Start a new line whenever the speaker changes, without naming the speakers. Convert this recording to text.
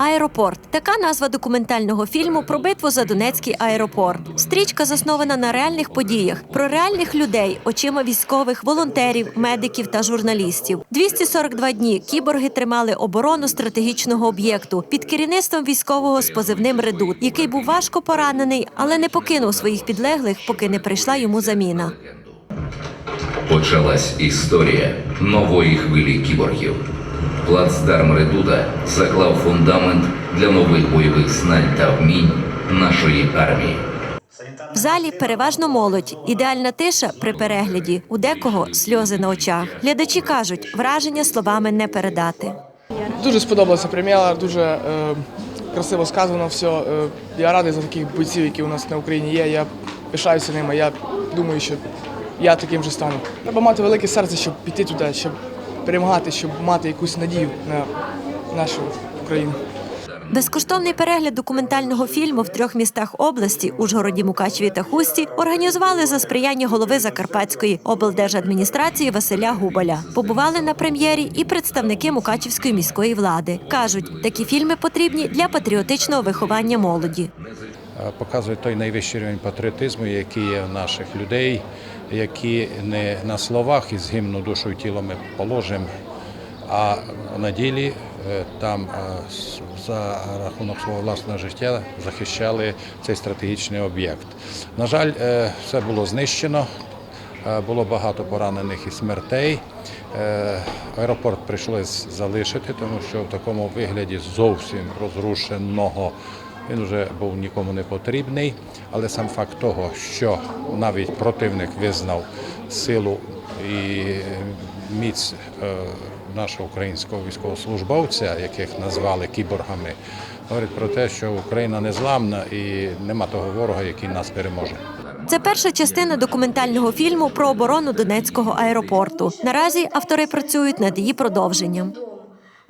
Аеропорт така назва документального фільму про битву за Донецький аеропорт. Стрічка заснована на реальних подіях про реальних людей, очима військових, волонтерів, медиків та журналістів. 242 дні кіборги тримали оборону стратегічного об'єкту під керівництвом військового з позивним Редут, який був важко поранений, але не покинув своїх підлеглих, поки не прийшла йому заміна.
Почалась історія нової хвилі кіборгів. Плацдарм Редуда заклав фундамент для нових бойових знань та вмінь нашої армії.
В залі переважно молодь. Ідеальна тиша при перегляді. У декого сльози на очах. Глядачі кажуть, враження словами не передати.
Дуже сподобалася прем'єра, дуже е, красиво сказано все. Е, я радий за таких бойців, які у нас на Україні є. Я пишаюся ними. Я думаю, що я таким же стану. Треба мати велике серце, щоб піти туди, щоб перемагати, щоб мати якусь надію на нашу Україну.
Безкоштовний перегляд документального фільму в трьох містах області Ужгороді, Мукачеві та Хусті організували за сприяння голови Закарпатської облдержадміністрації Василя Губаля. Побували на прем'єрі і представники Мукачівської міської влади. кажуть, такі фільми потрібні для патріотичного виховання молоді.
Е, показують той найвищий рівень патріотизму, який є в наших людей, які не на словах із гімну душу і тіло ми положимо, а на ділі е, там е, за рахунок свого власного життя захищали цей стратегічний об'єкт. На жаль, все було знищено. Було багато поранених і смертей. Аеропорт прийшлось залишити, тому що в такому вигляді зовсім розрушеного він вже був нікому не потрібний. Але сам факт того, що навіть противник визнав силу і міць е, нашого українського військовослужбовця, яких назвали кіборгами, говорить про те, що Україна незламна і нема того ворога, який нас переможе.
Це перша частина документального фільму про оборону Донецького аеропорту. Наразі автори працюють над її продовженням.